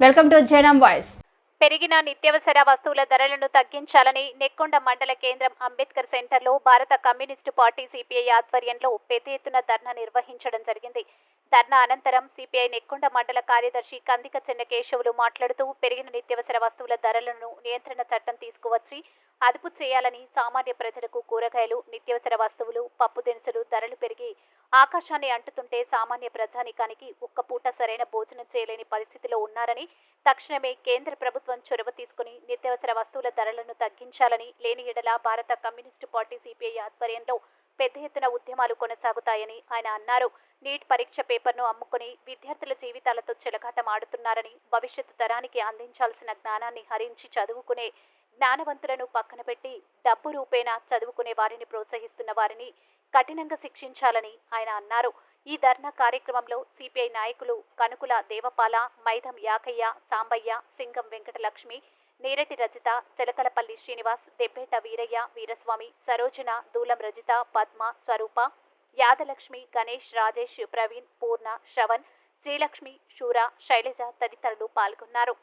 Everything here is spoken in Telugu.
వెల్కమ్ టు జనం వాయిస్. పెరిగిన నిత్యావసర వస్తువుల ధరలను తగ్గించాలని నెక్కొండ మండల కేంద్రం అంబేద్కర్ సెంటర్లో భారత కమ్యూనిస్టు పార్టీ సిపిఐ ఆధ్వర్యంలో పెద్ద ఎత్తున ధర్నా నిర్వహించడం జరిగింది. ధర్నా అనంతరం సిపిఐ నెక్కొండ మండల కార్యదర్శి కందిక చెన్నకేశవులు మాట్లాడుతూ పెరిగిన నిత్యావసర వస్తువుల ధరలను నియంత్రణ చట్టం తీసుకువచ్చి అదుపు చేయాలని సామాన్య ప్రజలకు కూరగాయలు నిత్యావసర వస్తువులు పప్పు దినుసులు ధరలు పెరిగి ఆకాశాన్ని అంటుతుంటే సామాన్య ప్రజానికానికి ఒక్క పూట సరైన భోజనం చేయలేని పరిస్థితిలో ఉన్నారని తక్షణమే కేంద్ర ప్రభుత్వం చొరవ తీసుకుని నిత్యావసర వస్తువుల ధరలను తగ్గించాలని లేని ఎడల భారత కమ్యూనిస్టు పార్టీ సిపిఐ ఆధ్వర్యంలో పెద్ద ఎత్తున ఉద్యమాలు కొనసాగుతాయని ఆయన అన్నారు. నీట్ పరీక్ష పేపర్ను అమ్ముకుని విద్యార్థుల జీవితాలతో చెలగాటం ఆడుతున్నారని భవిష్యత్తు తరానికి అందించాల్సిన జ్ఞానాన్ని హరించి చదువుకునే జ్ఞానవంతులను పక్కన పెట్టి డబ్బు రూపేణా చదువుకునే వారిని ప్రోత్సహిస్తున్న వారిని కఠినంగా శిక్షించాలని ఆయన అన్నారు. ఈ ధర్నా కార్యక్రమంలో సిపిఐ నాయకులు కనుకుల దేవపాల మైదం యాకయ్య సాంబయ్య సింగం వెంకటలక్ష్మి నేరటి రజిత చిలకలపల్లి శ్రీనివాస్ దెబ్బేట వీరయ్య వీరస్వామి సరోజన దూలం రజిత పద్మ స్వరూప యాదలక్ష్మి గణేష్ రాజేష్ ప్రవీణ్ పూర్ణ శ్రవణ్ శ్రీలక్ష్మి శూర శైలజ తదితరులు పాల్గొన్నారు.